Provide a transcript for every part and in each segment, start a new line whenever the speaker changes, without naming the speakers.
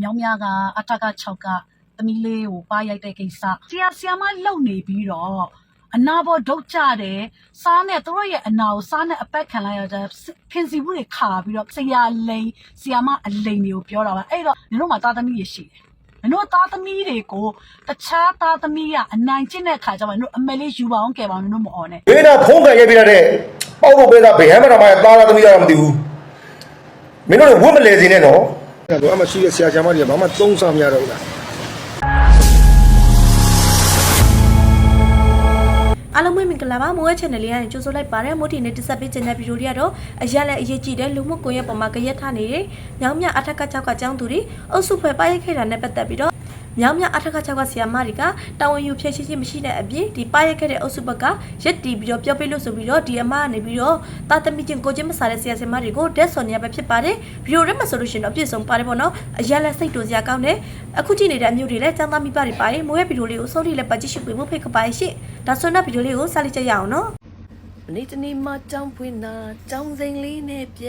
မြောင်းများကအထက်က6ကသမီးလေးကိုပါရိုက်တဲ့ကိစ္စဆရာဆရာမလုံနေပြီးတော့အနာဘောဒုတ်ကြတယ်စားနဲ့သူတို့ရဲ့အနာကိုစားနဲ့အပက်ခံလိုက်ရတဲ့ဖင်စီဘူးတွေခါပြီးတော့ဆရာလိန်ဆရာမအလိန်တွေကိုပြောတာပါအဲ့တော့နင်တို့မှာသားသမီးတွေရှိတယ်နင်တို့သားသမီးတွေကိုတခြားသားသမီးကအနိုင်ကျင့်တဲ့ခါကျမှနင်တို့အမေလေးယူပါအောင်ကဲပါအောင်နင်တို့မအော်နဲ့
ဘေးနာဖုံးကန်ရိုက်ပြရတဲ့ပေါက်ဖို့ပဲကဘယ်ဟမ်းမတော်မှသားသားသမီးရတော့မသိဘူးမင်းတို့လည်းဝတ်မလဲစင်းနဲ့နော်
အဲ့တော့အမရှိတဲ့ဆရာဆရာမတွေကဘာမှသုံးစားမရတော့ဘူးလား
အားလုံးပဲမင်္ဂလာပါမိုးရဲ့ channel လေးကနေကြိုဆိုလိုက်ပါရစေမိုးတီနဲ့တက်ဆက်ပေးခြင်းတဲ့ဗီဒီယိုတွေကတော့အရက်လည်းအရေးကြီးတဲ့လူမှုကွန်ရက်ပေါ်မှာကြရက်ထားနေတဲ့ညောင်မြအထက်က6ကကျောင်းသူတွေအုပ်စုဖွဲ့ပါရိုက်ခဲ့တာနဲ့ပတ်သက်ပြီးတော့ ညောင်မြအထက်က6ကဆရာမတွေကတာဝန်ယူဖြည့်ရှင်းခြင်းမရှိတဲ့အပြင်ဒီပါရိုက်ခဲ့တဲ့အုပ်စုဘက်ကရက်တီပြီးတော့ပြောပေးလို့ဆိုပြီးတော့ဒီအမကနေပြီးတော့တာသမီချင်းကိုချင်းမစားတဲ့ဆရာဆရာမတွေကိုတက်ဆော်နေရပဲဖြစ်ပါတယ်ဗီဒီယိုထဲမှာဆိုလို့ရှိရင်တော့အပြည့်စုံပါတယ်ပေါ့နော်အရက်လည်းစိတ်တူစရာကောင်းတယ်အခုကြည့်နေတဲ့အမျိုးတွေလည်းចောင်းသားမိဘတွေပါတယ်မိုးရဲ့ဗီဒီယိုလေးကိုအဆုံးထိလည်းပတ်ကြည့်ရှုပေးဖို့ဖိတ်ခပါရရှိဒါဆိုတော့ဗီဒီယိုလေးကိုစလိုက်ကြရအောင်နော်မနေ့တနေ့မှကြောင်းဖွင့်တာကြောင်းစိန်လေးနဲ့ပြ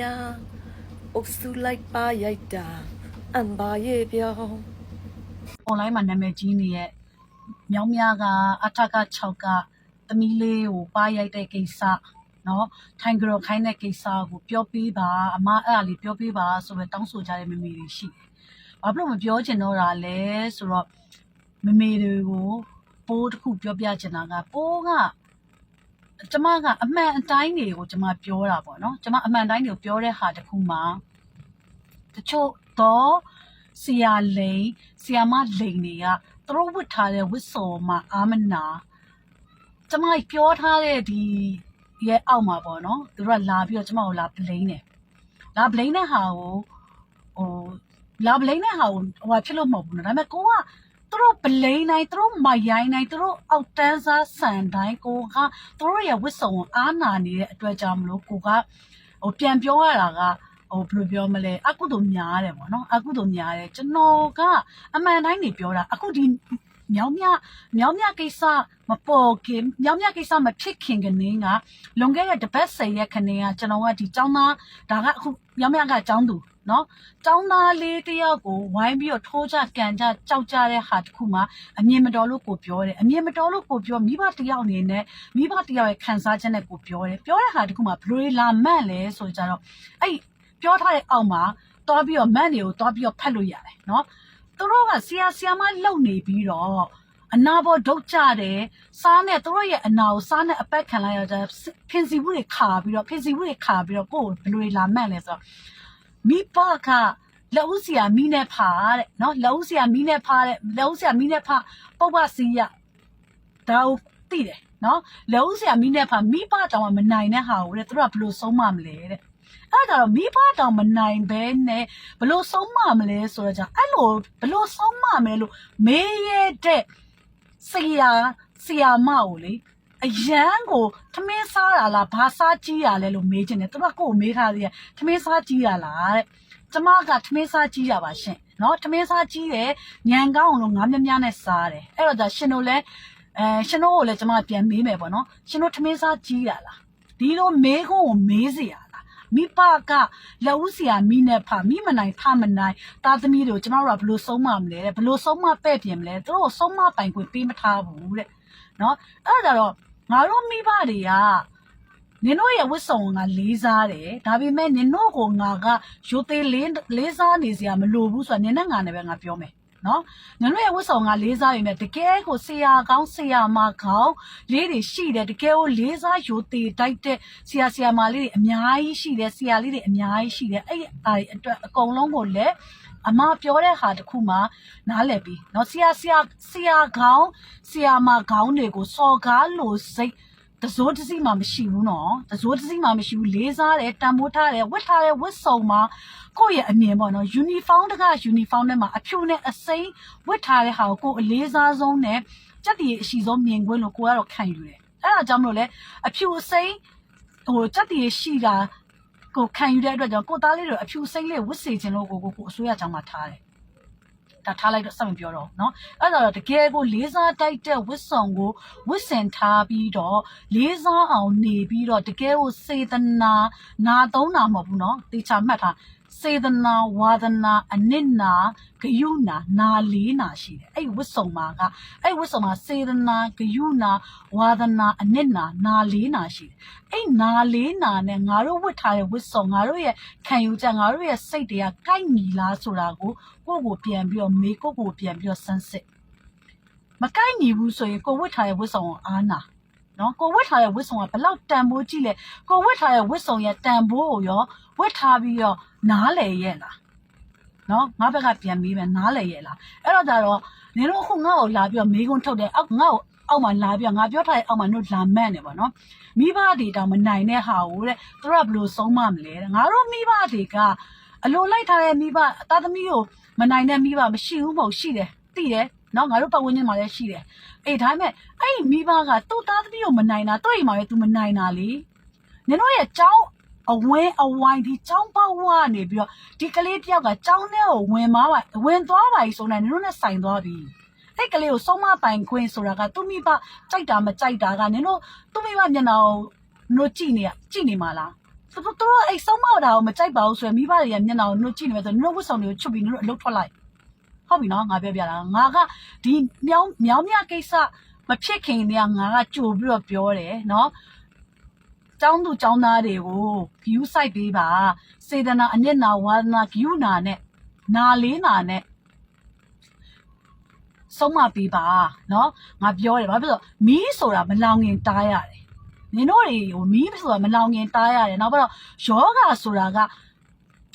အုပ်စုလိုက်ပါရိုက်တာအမ်ဘာရဲ့ပြောင်း
online မှာနာမည်ကြီးနေတဲ့မြောင်းမြကအထက6ကသမီးလေးကိုပါရိုက်တဲ့ကိစ္စနော်ထိုင်ကြော်ခိုင်းတဲ့ကိစ္စကိုပြောပြပါအမအဲ့အလေးပြောပြပါဆိုတော့တောင်းဆိုကြတဲ့မမေတွေရှိတယ်။ဘာဖြစ်လို့မပြောချင်တော့တာလဲဆိုတော့မမေတွေကိုပိုးတစ်ခုပြောပြချင်တာကပိုးကကျမကအမှန်အတိုင်းတွေကိုကျမပြောတာပေါ့နော်ကျမအမှန်တိုင်းတွေကိုပြောတဲ့ဟာတစ်ခုမှတချို့တော့ ဆရာလိန်ဆရာမလိန်တွေကသူတို့ဝတ်ထားတဲ့ဝတ်စော်မှာအာမနာကျမပြောထားတဲ့ဒီရဲ့အောက်မှာပေါ့နော်သူတို့ကလာပြီးတော့ကျမကိုလာပလိန်တယ်လာပလိန်တဲ့ဟာကိုဟိုလာပလိန်တဲ့ဟာကိုဟိုဟာဖြစ်လို့မဟုတ်ဘူးနော်ဒါပေမဲ့ကိုကသူတို့ပလိန်တိုင်းသူတို့မရိုင်းတိုင်းသူတို့အောက်တန်းစားဆန်တိုင်းကိုကသူတို့ရဲ့ဝတ်စုံကိုအားနာနေတဲ့အတွက်ကြောင့်မလို့ကိုကဟိုပြန်ပြောရတာက ဟိုဘယ်လိုပြောမလဲအကုသို့များတယ်ပေါ့နော်အကုသို့များတယ်ကျွန်တော်ကအမှန်တိုင်းနေပြောတာအခုဒီမြောင်းမြမြောင်းမြကိစ္စမပေါ်ခင်မြောင်းမြကိစ္စမဖြစ်ခင်ကနေကလွန်ခဲ့တဲ့တပတ်ဆယ်ရက်ခနေကကျွန်တော်ကဒီចောင်းသားဒါကအခုမြောင်းမြကចောင်းသူနော်ចောင်းသားလေးတယောက်ကိုဝိုင်းပြီးတော့ထိုးကြကန်ကြကြောက်ကြတဲ့ဟာတစ်ခုမှအမြင်မတော်လို့ကိုပြောတယ်အမြင်မတော်လို့ကိုပြောမိဘတယောက်အနေနဲ့မိဘတယောက်ရဲ့ခံစားချက်နဲ့ကိုပြောတယ်ပြောတဲ့ဟာတစ်ခုမှဘယ်လိုလာမှတ်လဲဆိုကြတော့အဲ့ ပြောထားတဲ့အောက်မှာတွားပြီးတော့မန့်တွေကိုတွားပြီးတော့ဖတ်လို့ရတယ်နော်သူတို့ကဆရာဆရာမလုံနေပြီးတော့အနာဘောဒုတ်ကြတယ်စားနဲ့သူတို့ရဲ့အနာကိုစားနဲ့အပက်ခံလိုက်ရတဲ့ဖင်စီဘူးတွေခါပြီးတော့ဖင်စီဘူးတွေခါပြီးတော့ကိုယ်ဘယ်လိုလာမှတ်လဲဆိုတော့မိဘကလက်ဦးစီယာမိနဲ့ဖာတဲ့နော်လက်ဦးစီယာမိနဲ့ဖာတဲ့လက်ဦးစီယာမိနဲ့ဖာပုပ္ပစီယဒါကိုသိတယ်နော်လက်ဦးစီယာမိနဲ့ဖာမိဘတောင်မှမနိုင်တဲ့ဟာကိုတဲ့သူတို့ကဘယ်လိုဆုံးမမလဲတဲ့ အဲ့ဒါတော့မိဘတောင်မနိုင်ဘဲနဲ့ဘလို့ဆုံးမမလဲဆိုတော့じゃအဲ့လိုဘလို့ဆုံးမမလဲလို့မေးရတဲ့ဆရာဆရာမကိုလေအရန်ကိုထမင်းစားတာလားဘာစားကြည့်ရလဲလို့မေးချင်တယ်သူကကိုယ်မေးထားသေးတယ်ထမင်းစားကြည့်ရလားတဲ့ကျမကထမင်းစားကြည့်ရပါရှင်နော်ထမင်းစားကြည့်တယ်ညံကောင်းအောင်လို့ငါးမြများနဲ့စားတယ်အဲ့တော့ဒါရှင်တို့လည်းအဲရှင်တို့ကိုလည်းကျမပြန်မေးမယ်ပေါ့နော်ရှင်တို့ထမင်းစားကြည့်ရလားဒီလိုမေးခွန်းကိုမေးစီရ မိဘကလက်ဦးစီယာမိနဲ့ဖမိမနိုင်ဖမနိုင်သားသမီးတွေကိုကျမတို့ကဘယ်လိုဆုံးမမလဲတဲ့ဘယ်လိုဆုံးမပဲ့ပြင်မလဲသူတို့ဆုံးမပိုင်ခွင့်ပေးမထားဘူးတဲ့နော်အဲ့ဒါကြတော့ငါတို့မိဘတွေကနင်တို့ရဲ့ဝတ်စုံကလေးစားတယ်ဒါပေမဲ့နင်တို့ကိုငါကရိုသေလေးလေးစားနေစရာမလိုဘူးဆိုတာနင်နဲ့ငါနဲ့ပဲငါပြောမယ် နော်နင်တို့ရဲ့ဝတ်စုံကလေးစားရင်လည်းတကယ်ကိုဆရာကောင်းဆရာမကောင်းလေးတွေရှိတယ်တကယ်ကိုလေးစားရိုသေတိုက်တဲ့ဆရာဆရာမလေးတွေအများကြီးရှိတယ်ဆရာလေးတွေအများကြီးရှိတယ်အဲ့အဲ့အတွက်အကုန်လုံးကိုလည်းအမပြောတဲ့ဟာတစ်ခုမှနားလည်ပြီးเนาะဆရာဆရာဆရာကောင်းဆရာမကောင်းတွေကိုစော်ကားလို့စိတ် တစိုးတစည်းမှမရှိဘူးနော်တစိုးတစည်းမှမရှိဘူးလေးစားတယ်တန်ဖိုးထားတယ်ဝတ်ထားတယ်ဝတ်စုံမှာကိုယ့်ရဲ့အမြင်ပေါ့နော်ယူနီဖောင်းတကယူနီဖောင်းထဲမှာအဖြူနဲ့အစိမ်းဝတ်ထားတဲ့ဟာကိုကိုယ်အလေးစားဆုံးနဲ့စက်တီအရှိဆုံးမြင်ကွင်းလို့ကိုကတော့ခံယူတယ်အဲ့ဒါကြောင့်မလို့လဲအဖြူအစိမ်းဟိုစက်တီရှိတာကိုခံယူတဲ့အတွက်ကြောင့်ကိုသားလေးတွေအဖြူစိမ့်လေးဝတ်စေခြင်းလို့ကိုကိုကိုအစိုးရကြောင့်မှထားတယ် ဒါထားလိုက်တော့စက်မပြောတော့เนาะအဲ့ဒါတော့တကယ်ကိုလေးစားတိုက်တဲ့ဝတ်စုံကိုဝတ်ဆင်ထားပြီးတော့လေးစားအောင်နေပြီးတော့တကယ်ကိုစေတနာနာသုံးတာမဟုတ်ဘူးเนาะတေချာမှတ်ထား စေတနာဝါဒနာအနစ်နာဂယုနာနာလေးနာရှိတယ်အဲ့ဝတ်စုံမှာကအဲ့ဝတ်စုံမှာစေတနာဂယုနာဝါဒနာအနစ်နာနာလေးနာရှိတယ်အဲ့နာလေးနာနဲ့ငါတို့ဝတ်ထားတဲ့ဝတ်စုံငါတို့ရဲ့ခံယူချက်ငါတို့ရဲ့စိတ်တွေကကိုက်ညီလားဆိုတာကိုကိုယ့်ကိုပြန်ပြီးတော့မေးကိုယ့်ကိုပြန်ပြီးတော့စမ်းစစ်မကိုက်ညီဘူးဆိုရင်ကိုယ်ဝတ်ထားတဲ့ဝတ်စုံကိုအားနာ နော်ကိုဝတ်ထားတဲ့ဝတ်စုံကဘလောက်တန်ဖိုးကြည့်လဲကိုဝတ်ထားတဲ့ဝတ်စုံရဲ့တန်ဖိုးကိုရောဝတ်ထားပြီးတော့နားလေရဲ့လားနော်ငါဘက်ကပြန်ပြီးမယ်နားလေရဲ့လားအဲ့တော့ကြတော့နင်တို့အခုငါ့ကိုလာပြီးတော့မေးခွန်းထုတ်တယ်အောက်ငါ့ကိုအောက်မှာလာပြီးတော့ငါပြောထားတဲ့အောက်မှာတို့လာမန့်နေပါနော်မိဘတွေတောင်မနိုင်တဲ့ဟာကိုတဲ့သူတို့ကဘယ်လိုဆုံးမမလဲတဲ့ငါတို့မိဘတွေကအလိုလိုက်ထားတဲ့မိဘအသားသမီးကိုမနိုင်တဲ့မိဘမရှိဘူးမဟုတ်ရှိတယ်သိတယ် နော်ငါတို့ပတ်ဝန်းကျင်မှာလည်းရှိတယ်အေးဒါပေမဲ့အဲ့ဒီမိဘကသူ့သားသမီးကိုမနိုင်တာသူ့အိမ်မှာလည်း तू မနိုင်တာလေနင်တို့ရဲ့ကြောင်းအဝင်းအဝိုင်းဒီကြောင်းပေါ့ဝနေပြီးတော့ဒီကလေးတယောက်ကကြောင်းထဲကိုဝင်သွားပါဝင်သွားပါကြီးဆိုနေနင်တို့နဲ့ဆိုင်သွားပြီအဲ့ကလေးကိုဆုံးမပိုင်ခွင့်ဆိုတာကသူ့မိဘကြိုက်တာမကြိုက်တာကနင်တို့သူ့မိဘမျက်နှာကိုနှုတ်ကြည့်နေရကြည့်နေမှာလားသူတို့အဲ့ဆုံးမတာကိုမကြိုက်ပါဘူးဆိုရင်မိဘတွေကမျက်နှာကိုနှုတ်ကြည့်နေမှာဆိုနင်တို့ဝတ်ဆောင်တွေကိုချွတ်ပြီးနင်တို့အလုပ်ထွက်လိုက် ဟုတ်ပြီနော်ငါပြောပြတာငါကဒီမြောင်းမြောင်းမြကိစ္စမဖြစ်ခင်တည်းကငါကကြိုပြီးတော့ပြောတယ်နော်ကျောင်းသူကျောင်းသားတွေကို view site ပေးပါစေတနာအနစ်နာဝါဒနာ view နာနဲ့နာလေးနာနဲ့ဆုံးမပေးပါနော်ငါပြောတယ်ဘာဖြစ်လို့မီးဆိုတာမလောင်ခင်တားရတယ်နင်တို့တွေကိုမီးဆိုတာမလောင်ခင်တားရတယ်နောက်ပြီးတော့ယောဂဆိုတာက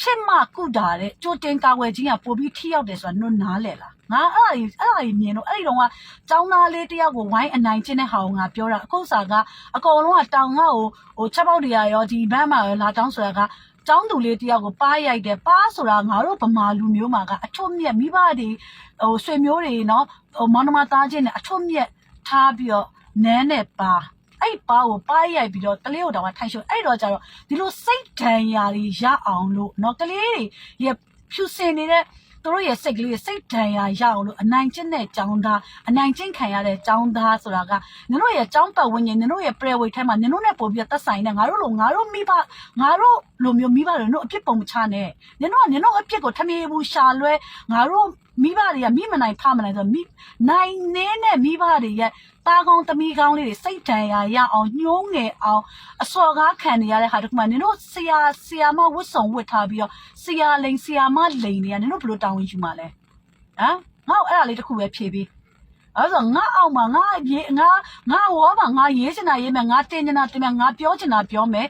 ဖြစ်မှကုတာတဲ့ကြိုတင်ကာဝယ်ခြင်းကပိုပြီးထိရောက်တယ်ဆိုတာတို့နားလဲလားငါအဲ့ဒါကြီးအဲ့ဒါကြီးမြင်တော့အဲ့ဒီတော့ကចောင်းသားလေးတယောက်ကိုဝိုင်းအနိုင်ကျင့်တဲ့ဟာကိုငါပြောတာအခုစားကအကောင်လုံးကတောင်ငါ့ကိုဟိုချက်ပေါက်တရားရောဒီဘန်းမှာရောလာတောင်းဆိုတာကចောင်းသူလေးတယောက်ကိုပါးရိုက်တယ်ပါးဆိုတာငါတို့ဗမာလူမျိုးမှာကအထွတ်မြက်မိဘတွေဟိုဆွေမျိုးတွေနော်ဟိုမောင်နှမသားချင်းနဲ့အထွတ်မြက်ထားပြီးတော့နန်းနဲ့ပါ အဲ့ပါကိုပါးရိုက်ပြီးတော့ကလေးကိုတောင်မှထိုင်ရှုပ်အဲ့တော့ကျတော့ဒီလိုစိတ်ဒဏ်ရာတွေရအောင်လို့เนาะကလေးတွေရဖြူစင်နေတဲ့သူတို့ရဲ့စိတ်ကလေးတွေစိတ်ဒဏ်ရာရအောင်လို့အနိုင်ကျင့်တဲ့ចောင်းသားအနိုင်ကျင့်ခံရတဲ့ចောင်းသားဆိုတာကနင်တို့ရဲ့ចောင်းပတ်ဝန်းကျင်နင်တို့ရဲ့ prayer way ထဲမှာနင်တို့နဲ့ပို့ပြီးသက်ဆိုင်နေငါတို့လိုငါတို့မိဘငါတို့လိုမျိုးမိဘတွေနင်တို့အပြစ်ပုံမချနဲ့နင်တို့ကနင်တို့အပြစ်ကိုထမေဘူးရှာလွဲငါတို့ မိဘတွေကမိမနိုင်ဖမနိုင်ဆိုမိနိုင်နေတဲ့မိဘတွေရဲ့တာကောင်းသမီးကောင်းလေးတွေစိတ်ဒဏ်ရာရအောင်ညှိုးငယ်အောင်အစော်ကားခံနေရတဲ့ဟာတခုမှနင်တို့ဆရာဆရာမဝတ်ဆောင်ဝတ်ထားပြီးတော့ဆရာလိန်ဆရာမလိန်တွေကနင်တို့ဘယ်လိုတာဝန်ယူမှာလဲဟမ်ငါ့အဲ့ဒါလေးတခုပဲဖြေပြီးအဲ့ဆိုငါအောက်မှာငါရေးငါငါဝေါ်မှာငါရေးချင်တာရေးမယ်ငါတင်ချင်တာတင်မယ်ငါပြောချင်တာပြောမယ်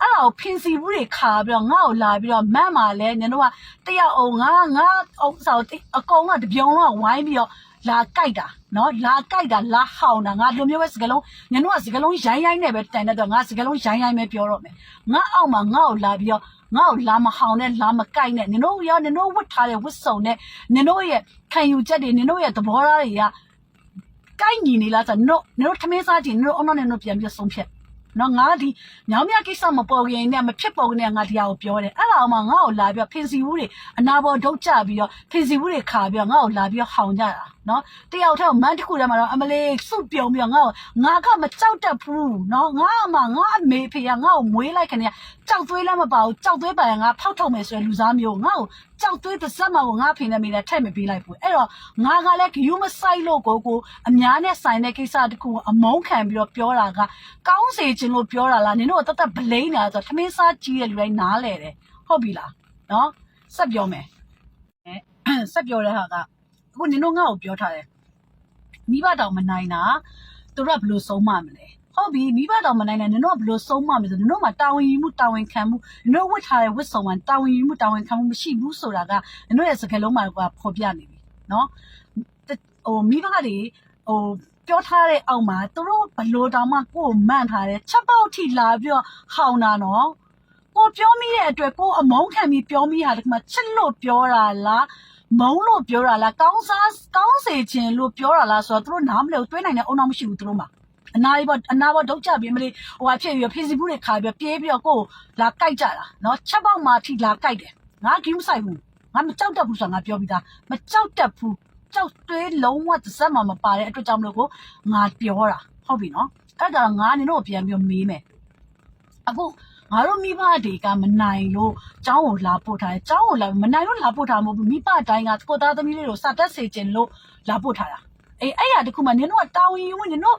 အဲ့ဒါကိုဖင်စီဘူးတွေခါပြီးတော့ငါ့ကိုလာပြီးတော့မန့်มาလဲနင်တို့ကတယောက်အောင်ငါငါအောင်စောက်အကောင်ကတပြုံလုံးကဝိုင်းပြီးတော့လာကြိုက်တာနော်လာကြိုက်တာလာဟောင်းတာငါလိုမျိုးပဲစကလုံးနင်တို့ကစကလုံးရိုင်းရိုင်းနဲ့ပဲတိုင်တဲ့တော့ငါစကလုံးရိုင်းရိုင်းပဲပြောတော့မယ်ငါအောက်မှာငါ့ကိုလာပြီးတော့ငါ့ကိုလာမဟောင်းနဲ့လာမကြိုက်နဲ့နင်တို့ရောနင်တို့ဝတ်ထားတဲ့ဝတ်စုံနဲ့နင်တို့ရဲ့ခံယူချက်တွေနင်တို့ရဲ့သဘောထားတွေကကိုက်ညီနေလားဆိုတော့နင်တို့ထမင်းစားကြည့်နင်တို့အုံနောက်နဲ့နင်တို့ပြန်ပြီးဆုံးဖြတ် နော်ငါဒီညောင်မြကိစ္စမပေါ်ခင်နဲ့မဖြစ်ပေါ်ခင်နဲ့ငါတရားကိုပြောတယ်အဲ့ဒါမှငါ့ကိုလာပြီးဖင်စီဘူးတွေအနာပေါ်ဒုတ်ကြပြီးတော့ဖင်စီဘူးတွေခါပြီးတော့ငါ့ကိုလာပြီးဟောင်ကြတာ နော်တယောက်တည်းမန်းတစ်ခုတည်းမှာတော့အမလေးစုပြုံပြီးတော့ငါ့ကိုငါကမကြောက်တတ်ဘူးနော်ငါအမငါအမေဖေကငါ့ကိုမွေးလိုက်ခင်ကကြောက်သွေးလည်းမပါဘူးကြောက်သွေးပါရင်ငါဖောက်ထုတ်မယ်ဆိုရင်လူစားမျိုးငါ့ကိုကြောက်သွေးတစ်စက်မှကိုငါဖေနဲ့မေနဲ့ထည့်မပေးလိုက်ဘူးအဲ့တော့ငါကလည်းဂယူးမဆိုင်လို့ကိုကိုအများနဲ့ဆိုင်တဲ့ကိစ္စတခုကိုအမုန်းခံပြီးတော့ပြောတာကကောင်းစေခြင်းလို့ပြောတာလားနင်တို့ကတတ်တတ်ဗလိန်နေတာဆိုတော့ထမင်းစားကြီးတဲ့လူတိုင်းနားလဲတယ်ဟုတ်ပြီလားနော်ဆက်ပြောမယ်အဲဆက်ပြောတဲ့ဟာက အခုနင်တို့ငါ့ကိုပြောထားတယ်မိဘတောင်မနိုင်တာသူတို့ကဘယ်လိုဆုံးမမလဲဟုတ်ပြီမိဘတောင်မနိုင်တဲ့နင်တို့ကဘယ်လိုဆုံးမမလဲဆိုနင်တို့မှာတာဝန်ယူမှုတာဝန်ခံမှုနင်တို့ဝတ်ထားတဲ့ဝတ်စုံမှာတာဝန်ယူမှုတာဝန်ခံမှုမရှိဘူးဆိုတာကနင်တို့ရဲ့စကားလုံးမှာကဖော်ပြနေပြီနော်ဟိုမိဘတွေဟိုပြောထားတဲ့အောက်မှာသူတို့ဘလို့တောင်မှကိုယ်မန့်ထားတယ်ချက်ပေါက်ထိလာပြီးတော့ဟောင်းတာနော်ကိုပြောမိတဲ့အတွက်ကိုအမုန်းခံပြီးပြောမိတာဒီမှာချစ်လို့ပြောတာလား မုံလို့ပြောတာလားကောင်းစားကောင်းစေခြင်းလို့ပြောတာလားဆိုတော့သူတို့နားမလဲတွေးနိုင်တဲ့အုံနောက်မရှိဘူးသူတို့မှာအနာဘောအနာဘောဒုတ်ချပြီးမလေးဟိုဟာဖြစ်ပြီးဖေးစီဘူးတွေခါပြီးပြေးပြီးတော့ကိုလာကြိုက်ကြတာနော်ချက်ပေါက်မှာထိလာကြိုက်တယ်ငါကင်းမဆိုင်ဘူးငါမကြောက်တတ်ဘူးဆိုတာငါပြောပြီးသားမကြောက်တတ်ဘူးကြောက်တွေးလုံးဝတစ်စက်မှမပါတဲ့အတွက်ကြောင့်မလို့ကိုငါပြောတာဟုတ်ပြီနော်အဲ့ဒါငါနင်တို့ပြန်ပြီးမေးမယ်အခု ငါတို့မိဘတွေကမနိုင်လို့ကျောင်းကိုလာပို့ထားတယ်ကျောင်းကိုလာမနိုင်လို့လာပို့ထားမဟုတ်ဘူးမိဘတိုင်းကကိုသားသမီးလေးတို့စာတက်စေခြင်းလို့လာပို့ထားတာအေးအဲ့ရတခုမှနင်တို့ကတောင်းရင်ဝင်နင်တို့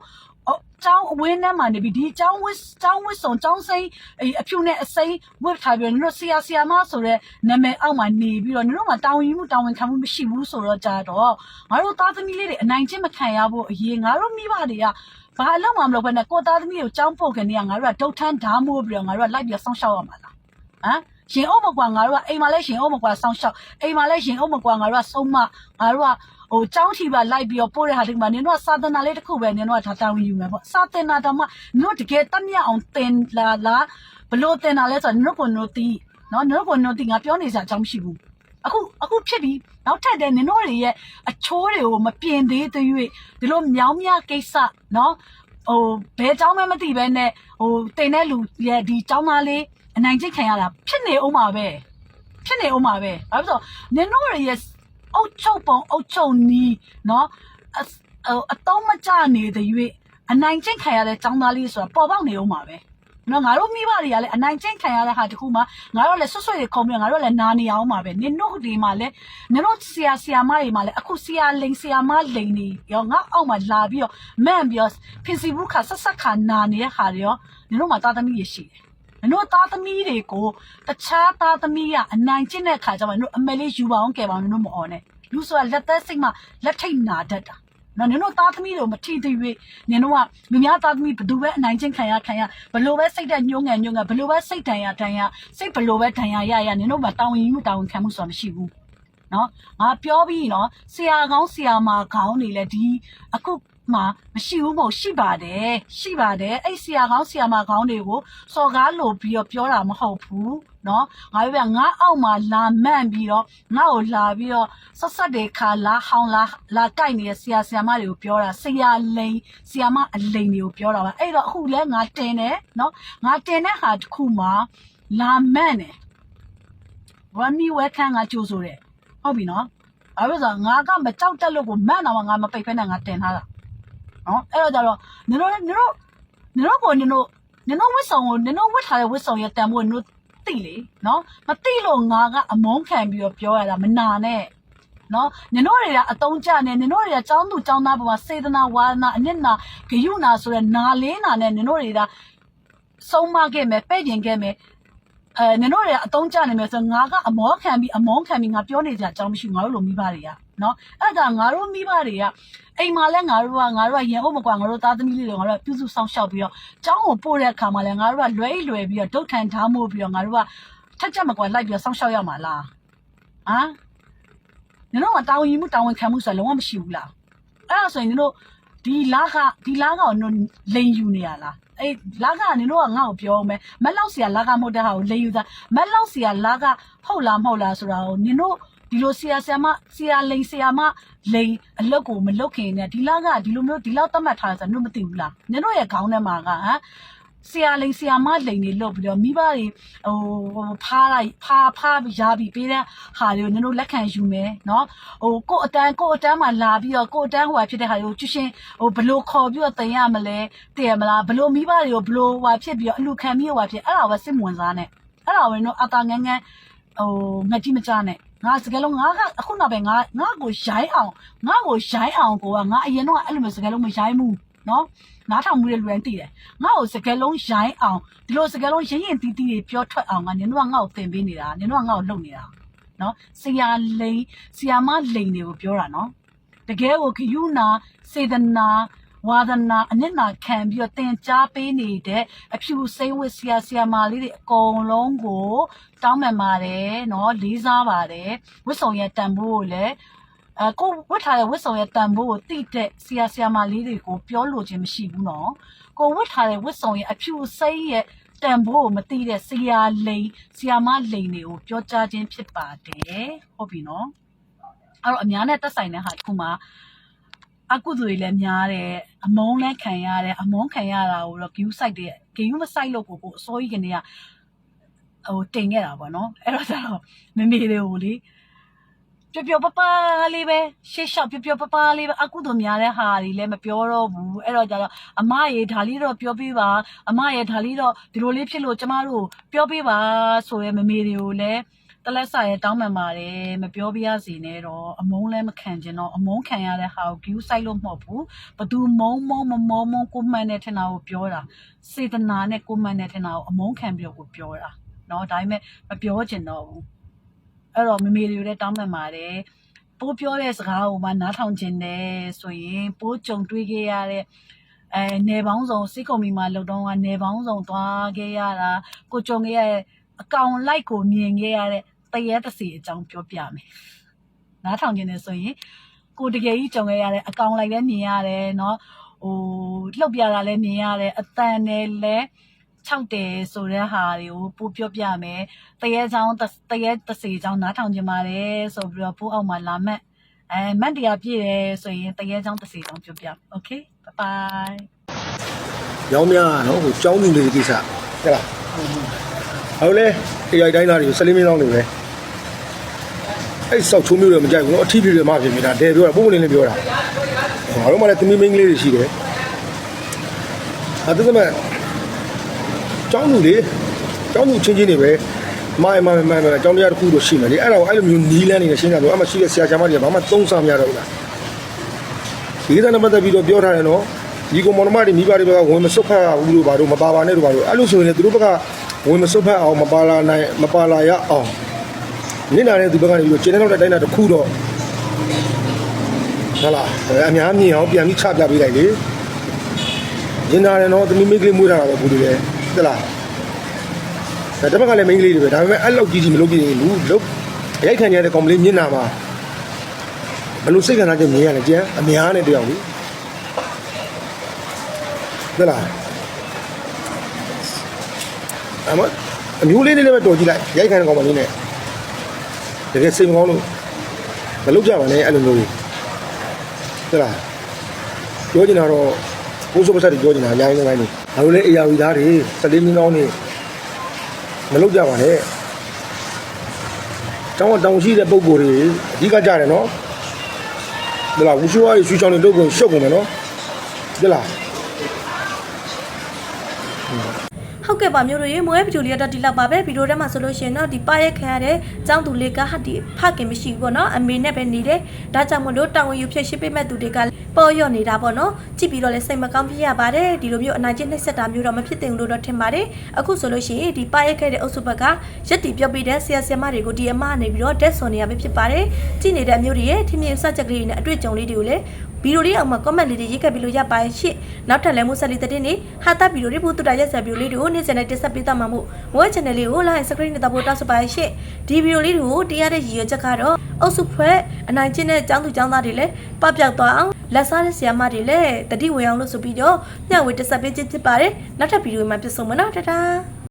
ကျောင်းအဝင်းထဲမှာနေပြီးဒီကျောင်းဝစ်ကျောင်းဝစ်ဆောင်ကျောင်းစိမ်းအဖြူနဲ့အစိမ်းဝစ်ထားပြီးတော့နင်တို့ဆရာဆရာမဆိုတဲ့နာမည်အောက်မှာနေပြီးတော့နင်တို့ကတောင်းရင်မှုတောင်းဝင်ခံမှုမရှိဘူးဆိုတော့ကြတော့ငါတို့သားသမီးလေးတွေအနိုင်ချင်းမခံရဖို့အရေးငါတို့မိဘတွေက ဘာအလုံးမမလုပ်ဘဲနဲ့ကိုသားသမီးကိုကြောင်းပုတ်ကနေကငါတို့ကဒုတ်ထန်းဓာမိုးပြီးတော့ငါတို့ကလိုက်ပြီးဆောင်းရှောက်ရမှာလားဟမ်ရှင်အုပ်မကွာငါတို့ကအိမ်မှာလဲရှင်အုပ်မကွာဆောင်းရှောက်အိမ်မှာလဲရှင်အုပ်မကွာငါတို့ကဆုံးမငါတို့ကဟိုကြောင်းထီပါလိုက်ပြီးတော့ပို့တဲ့ဟာဒီမှာနင်တို့ကစာသနာလေးတစ်ခုပဲနင်တို့ကဒါတာဝန်ယူမယ်ပေါ့စာသနာတော်မှာနင်တို့တကယ်တတ်မြတ်အောင်သင်လာလားဘလို့သင်တာလဲဆိုတော့နင်တို့ကနင်တို့တီးနော်နင်တို့ကနင်တို့တီးငါပြောနေစရာအကြောင်းမရှိဘူးအခုအခုဖြစ်ပြီး နောက်ထပ်တဲ့နင်တို့တွေရဲ့အချိုးတွေကိုမပြင်သေးသေး၍ဒီလိုမြောင်းမြကိစ္စနော်ဟိုဘယ်เจ้าမှမသိပဲနဲ့ဟိုတင်တဲ့လူရဲ့ဒီเจ้าသားလေးအနိုင်ကျင့်ခံရတာဖြစ်နေအောင်ပါပဲဖြစ်နေအောင်ပါပဲဘာလို့လဲဆိုတော့နင်တို့တွေရဲ့အုတ်ချုပ်ပုံအုတ်ချုပ်နီးနော်အဟိုအတုံးမကြနေတဲ့၍အနိုင်ကျင့်ခံရတဲ့เจ้าသားလေးဆိုတာပေါ်ပေါက်နေအောင်ပါပဲ နော်ငါတို့မိဘတွေကလည်းအနိုင်ကျင့်ခံရတဲ့ဟာတခုမှငါတို့လည်းဆွတ်ဆွတ်တွေခုံပြီးငါတို့လည်းနာနေအောင်ပါပဲနင်တို့ဒီမှာလည်းနင်တို့ဆရာဆရာမတွေမှာလည်းအခုဆရာလိန်ဆရာမလိန်နေရောငါအောက်မှာလာပြီးတော့မန့်ပြီးတော့ဖင်စီဘူးခါဆက်ဆက်ခါနာနေတဲ့ဟာတွေရောနင်တို့မှာသားသမီးရရှိတယ်နင်တို့သားသမီးတွေကိုတခြားသားသမီးကအနိုင်ကျင့်တဲ့ခါကျမှနင်တို့အမေလေးယူပါအောင်ကဲပါအောင်နင်တို့မအော်နဲ့လူဆိုတာလက်သက်စိတ်မှလက်ထိတ်နာတတ်တာ နော်နင်တို့သားသမီးတို့မထီသေး၍နင်တို့ကလူများသားသမီးဘယ်သူပဲအနိုင်ကျင့်ခံရခံရဘလို့ပဲစိတ်တဲ့ညှိုးငယ်ညှိုးငယ်ဘလို့ပဲစိတ်တန်ရတန်ရစိတ်ဘလို့ပဲတန်ရရရနင်တို့မှာတာဝန်ယူမှုတာဝန်ခံမှုဆိုတာမရှိဘူးနော်ငါပြောပြီးနော်ဆရာကောင်းဆရာမကောင်းနေလဲဒီအခု မှမရှိဘူးမဟုတ်ရှိပါတယ်ရှိပါတယ်အဲ့ဆရာကောင်းဆရာမကောင်းတွေကိုစော်ကားလို့ပြီးတော့ပြောတာမဟုတ်ဘူးနော်ငါပြောပြငါအောက်မှာလာမန့်ပြီးတော့ငါ့ကိုလာပြီးတော့ဆက်ဆက်တွေခါလာဟောင်းလာလာကြိုက်နေတဲ့ဆရာဆရာမတွေကိုပြောတာဆရာလိန်ဆရာမအလိန်တွေကိုပြောတာပါအဲ့တော့အခုလဲငါတင်တယ်နော်ငါတင်တဲ့ဟာတစ်ခုမှာလာမန့်တယ်ဝမ်မီဝဲခန်းကကြိုးဆိုတယ်ဟုတ်ပြီနော်အဲ့ဒါဆိုငါကမကြောက်တက်လို့ကိုမန့်တော့ငါမပိတ်ဖဲနဲ့ငါတင်ထားတာ နော်အဲ့တော့ကြတော့နင်တို့နင်တို့နင်တို့ကိုနင်တို့နင်တို့ဝစ်ဆောင်ကိုနင်တို့ဝစ်ထားတဲ့ဝစ်ဆောင်ရဲ့တန်ဖိုးနင်တို့သိလေနော်မသိလို့ငါကအမုန်းခံပြီးတော့ပြောရတာမနာနဲ့နော်နင်တို့တွေကအတုံးကြနေနင်တို့တွေကចောင်းသူចောင်းသားဘဝစေတနာဝါဒနာအနစ်နာဂယုနာဆိုတဲ့နာလေးနာနဲ့နင်တို့တွေကဆုံးမခဲ့မယ်ပဲ့ကျင်ခဲ့မယ်အဲနင်တို့တွေကအတုံးကြနေမယ်ဆိုငါကအမောခံပြီးအမောခံပြီးငါပြောနေကြအကြောင်းမရှိဘူးငါတို့လိုမိဘတွေက နော်အဲ့ဒါငါတို့မိဘတွေကအိမ်မှာလဲငါတို့ကငါတို့ကရင်အုပ်မကွာငါတို့သားသမီးလေးတွေငါတို့ကပြုစုဆောင်ရှောက်ပြီးတော့ကျောင်းကိုပို့တဲ့အခါမှာလဲငါတို့ကလွဲလွယ်ပြီးတော့ဒုတ်ထန်ဓာတ်မို့ပြီးတော့ငါတို့ကထက်ချက်မကွာလိုက်ပြီးတော့ဆောင်ရှောက်ရမှာလားဟမ်နင်တို့ကတာဝန်ယူမှုတာဝန်ခံမှုဆိုတာလုံးဝမရှိဘူးလားအဲ့ဒါဆိုရင်နင်တို့ဒီလာကဒီလာကောင်နင်လိန်ယူနေရလားအေးလာကနင်တို့ကငါ့ကိုပြောမယ်မက်လောက်เสียလာကမဟုတ်တဲ့ဟာကိုလိန်ယူတာမက်လောက်เสียလာကဟုတ်လားမဟုတ်လားဆိုတာကိုနင်တို့ ဒီလိုဆရာဆရာမဆရာလိန်ဆရာမလိန်အလုတ်ကိုမလုတ်ခင်နဲ့ဒီလာကဒီလိုမျိုးဒီလောက်သတ်မှတ်ထားတယ်ဆိုတော့နင်တို့မသိဘူးလားနင်တို့ရဲ့ခေါင်းထဲမှာကဟမ်ဆရာလိန်ဆရာမလိန်နေလို့ပြီးတော့မိဘတွေဟိုဖားလိုက်ဖားဖားပြီးရာပြီးပေးတဲ့ဟာတွေကိုနင်တို့လက်ခံယူမယ်နော်ဟိုကို့အတန်းကို့အတန်းမှာလာပြီးတော့ကို့အတန်းဟိုဟာဖြစ်တဲ့ဟာတွေကိုချွရှင်ဟိုဘလို့ခေါ်ပြီးတော့တင်ရမလဲတည်ရမလားဘလို့မိဘတွေကိုဘလို့ဟိုဟာဖြစ်ပြီးတော့အလူခံပြီးဟိုဟာဖြစ်အဲ့ဒါပဲစစ်ဝင်စားနဲ့အဲ့ဒါပဲနော်အတာငန်းငန်းဟိုငတိမကြနဲ့ ငါစကလုံးငါကအခုနောက်ပဲငါငါကိုရိုင်းအောင်ငါကိုရိုင်းအောင်ကိုကငါအရင်တော့အဲ့လိုမျိုးစကလုံးမရိုင်းဘူးနော်နားထောင်မှုတွေလူတိုင်းသိတယ်ငါ့ကိုစကလုံးရိုင်းအောင်ဒီလိုစကလုံးရရင်တီးတီးတွေပြောထွက်အောင်ကနင်တို့ကငါ့ကိုသင်ပေးနေတာနင်တို့ကငါ့ကိုလုပ်နေတာနော်ဆရာလိန်ဆရာမလိန်တွေကိုပြောတာနော်တကယ်ကိုခယူနာစေတနာ ဝါဒနာအနစ်နာခံပြီးတော့တင် जा ပေးနေတဲ့အဖြူစိမ့်ဝစ်ဆရာဆရာမလေးတွေအကုန်လုံးကိုတောင်းပန်ပါတယ်နော်လေးစားပါတယ်ဝတ်ဆောင်ရတန်ဖိုးကိုလည်းအဲကိုဝတ်ထားတဲ့ဝတ်ဆောင်ရတန်ဖိုးကိုတိတဲ့ဆရာဆရာမလေးတွေကိုပြောလို့ခြင်းမရှိဘူးနော်ကိုဝတ်ထားတဲ့ဝတ်ဆောင်ရအဖြူစိမ့်ရဲ့တန်ဖိုးကိုမသိတဲ့ဆရာလိန်ဆရာမလိန်တွေကိုပြောကြားခြင်းဖြစ်ပါတယ်ဟုတ်ပြီနော်အဲ့တော့အများနဲ့တက်ဆိုင်တဲ့ဟာတစ်ခုမှာ အကုသိုလ်တွေလည်းများတယ်အမုန်းလည်းခံရတယ်အမုန်းခံရတာကိုတော့ view site တဲ့ view မ site လို့ကိုကိုအစိုးရကနေကဟိုတင်ခဲ့တာပေါ့နော်အဲ့တော့ကျတော့မမေတွေကိုလေပျော်ပျော်ပပလေးပဲရှေ့လျှောက်ပျော်ပျော်ပပလေးပဲအကုသို့များတဲ့ဟာတွေလည်းမပြောတော့ဘူးအဲ့တော့ကြတော့အမရေဒါလေးတော့ပြောပေးပါအမရေဒါလေးတော့ဒီလိုလေးဖြစ်လို့ကျမတို့ပြောပေးပါဆိုရဲမမေတွေကိုလည်း တလက်ဆာရဲ့တောင်းပန်ပါတယ်မပြောပြရစီနဲ့တော့အမုန်းလည်းမခံကျင်တော့အမုန်းခံရတဲ့ဟာကို view site လို့မဟုတ်ဘူးဘသူမုန်းမုန်းမမုန်းမုန်းကိုမှန်တဲ့ထင်တာကိုပြောတာစေတနာနဲ့ကိုမှန်တဲ့ထင်တာကိုအမုန်းခံပြီးတော့ကိုပြောတာเนาะဒါပေမဲ့မပြောချင်တော့ဘူး အဲ့တော့မမေတွေကိုလည်းတောင်းပန်ပါတယ်ပိုးပြောတဲ့စကားကိုမှနားထောင်ခြင်းတယ်ဆိုရင်ပိုးကြုံတွေးခဲ့ရတဲ့အဲနေပေါင်းစုံစိတ်ကုံမီမှာလုံတော့ကနေပေါင်းစုံသွားခဲ့ရတာကိုကြုံခဲ့ရတဲ့ အကောင်လိုက်ကိုမြင်ခဲ့ရတဲ့တရေတစီအကြောင်းပြောပြမယ်။နားထောင်ခြင်းနဲ့ဆိုရင်ကိုတကယ်ကြီးကြုံခဲ့ရတဲ့အကောင်လိုက်လည်းမြင်ရတယ်နော်။ဟိုလှုပ်ပြတာလည်းမြင်ရတယ်အတန်နဲ့လည်းခြောက်တယ်ဆိုတဲ့ဟာတွေကိုပို့ပြောပြမယ်။တရေချောင်းတရေတစီချောင်းနားထောင်ခြင်းပါတယ်ဆိုပြီးတော့ပို့အောင်မှာလာမဲ့အဲမန်တရားပြည့်တယ်ဆိုရင်တရေချောင်းတစီချောင်းပြောပြ။ Okay bye bye ။
ရောင်းများနော်ဟိုចောင်းလူတွေကိစ္စဟုတ်လား ဟုတ်လေ AI တိုင်းသားတွေစလင်းမင်းတောင်းတွေပဲအဲ့ဆောက်ချိုးမျိုးတွေမကြိုက်ဘူးနော်အထီးတွေမှဖြစ်နေတာဒဲပြောတာပုံပုံလေးလေးပြောတာငါတို့မှလည်းသမီးမင်းကလေးတွေရှိတယ်အဲ့ဒါသမက်ကျောင်းသူလေးကျောင်းသူချင်းချင်းတွေပဲမိုင်မိုင်မိုင်မိုင်ကျောင်းတရားတစ်ခုတော့ရှိမယ်လေအဲ့ဒါကိုအဲ့လိုမျိုးနီးလန်းနေရှင်းတာတော့အမှရှိတဲ့ဆရာဆရာမတွေကဘာမှသုံးစားမရတော့ဘူးလားဒီကိစ္စနဲ့ပတ်သက်ပြီးတော့ပြောထားတယ်နော်ဒီကောင်မောင်နှမတွေမိဘတွေဘက်ကဝင်မစွတ်ဖက်ဘူးလို့ဘာလို့မပါပါနဲ့လို့ဘာလို့အဲ့လိုဆိုရင်လည်းသူတို့ဘက်က ဝင်မစွတ်ဖက်အောင်မပါလာနိုင်မပါလာရအောင်နင့်နာတဲ့သူဘက်ကနေပြီးတော့ကျင်းတဲ့တော့တိုင်းတာတစ်ခုတော့ဟုတ်လားအများမြင်အောင်ပြန်ပြီးချပြပေးလိုက်လေရင်နာတယ်နော်သမီးမိန်းကလေးမွေးထားတာပဲဘူးလေဟုတ်လားဒါတစ်ဘက်ကလည်းမိန်းကလေးတွေပဲဒါပေမဲ့အဲ့လောက်ကြီးကြီးမလုပ်ပြရင်ဘူးလုပ်ရိုက်ခံရတဲ့ကောင်မလေးမျက်နှာမှာဘယ်လိုစိတ်ခံစားချက်မြင်ရလဲကျန်အများနဲ့တယောက်လေဟုတ်လား အမအမျိုးလေးလေးလည်းပဲတော်ကြည့်လိုက်ရိုက်ခံတဲ့ကောင်မလေးနဲ့တကယ်စိတ်မကောင်းလို့မလုပ်ကြပါနဲ့အဲ့လိုမျိုးကြီးဟုတ်လားပြောချင်တာတော့ဘိုးစုပစက်တွေပြောချင်တာအများကြီးနိုင်နေဒါလိုလေအေယာဝီသားတွေစလေးမင်းကောင်းနေမလုပ်ကြပါနဲ့တောင်းတောင်းရှိတဲ့ပုံကိုယ်တွေအဓိကကြတယ်နော်ဒီလားဝူရှူဝါရီရှူချောင်းတွေလုပ်ကုန်ရှုပ်ကုန်မယ်နော်ဒီလား
ဟုတ်ကဲ့ပါမျိုးတို့ရေမိုးရဲ့ဗီဒီယိုလေးကတော့ဒီလောက်ပါပဲဗီဒီယိုထဲမှာဆိုလို့ရှိရင်တော့ဒီပါရက်ခံရတဲ့ចောင်းသူလေးကဟာဒီဖခင်မရှိဘူးပေါ့နော်အမေနဲ့ပဲနေတယ်ဒါကြောင့်မလို့တောင်ဝင်ယူဖြစ်ရှင်းပေးမဲ့သူတွေကပေါ်ရော့နေတာပေါ့နော်ကြည့်ပြီးတော့လည်းစိတ်မကောင်းဖြစ်ရပါတယ်ဒီလိုမျိုးအနိုင်ကျင့်နှိပ်စက်တာမျိုးတော့မဖြစ်သင့်ဘူးလို့တော့ထင်ပါတယ်အခုဆိုလို့ရှိရင်ဒီပါရက်ခဲ့တဲ့အုပ်စုဘက်ကရက်တီပြောပြတဲ့ဆရာဆရာမတွေကိုဒီအမကနေပြီးတော့တက်ဆွန်နေရပဲဖြစ်ပါတယ်ကြည့်နေတဲ့အမျိုးတွေရဲ့ထင်မြင်စချက်ကလေးတွေနဲ့အတွေ့အကြုံလေးတွေကိုလည်း ဗီဒီယိုလေးအောင်မှာ comment လေးတွေရေးခဲ့ပြီးလို့ရပါရဲ့ရှင့်နောက်ထပ်လည်းမိုးဆက်လေးတဲ့နေဟာတာဗီဒီယိုတွေပို့တူတာရက်ဆက်ဗီဒီယိုလေးတွေကိုနေ့စဉ်နဲ့တင်ဆက်ပေးသွားမှာမို့မိုး channel လေးကို like screen နဲ့တပ်ဖို့တောက်စပါရဲ့ရှင့်ဒီဗီဒီယိုလေးတွေကိုတရားတဲ့ရည်ရွယ်ချက်ကတော့အုပ်စုဖွဲ့အနိုင်ကျင့်တဲ့ចောင်းသူចောင်းသားတွေလည်းပပျောက်သွားအောင်လက်စားတဲ့ဆီယာမတွေလည်းတတိဝေအောင်လို့ဆိုပြီးတော့ညဝေတက်ဆက်ပေးခြင်းဖြစ်ပါတယ်နောက်ထပ်ဗီဒီယိုမှာပြန်ဆုံမနော်တတား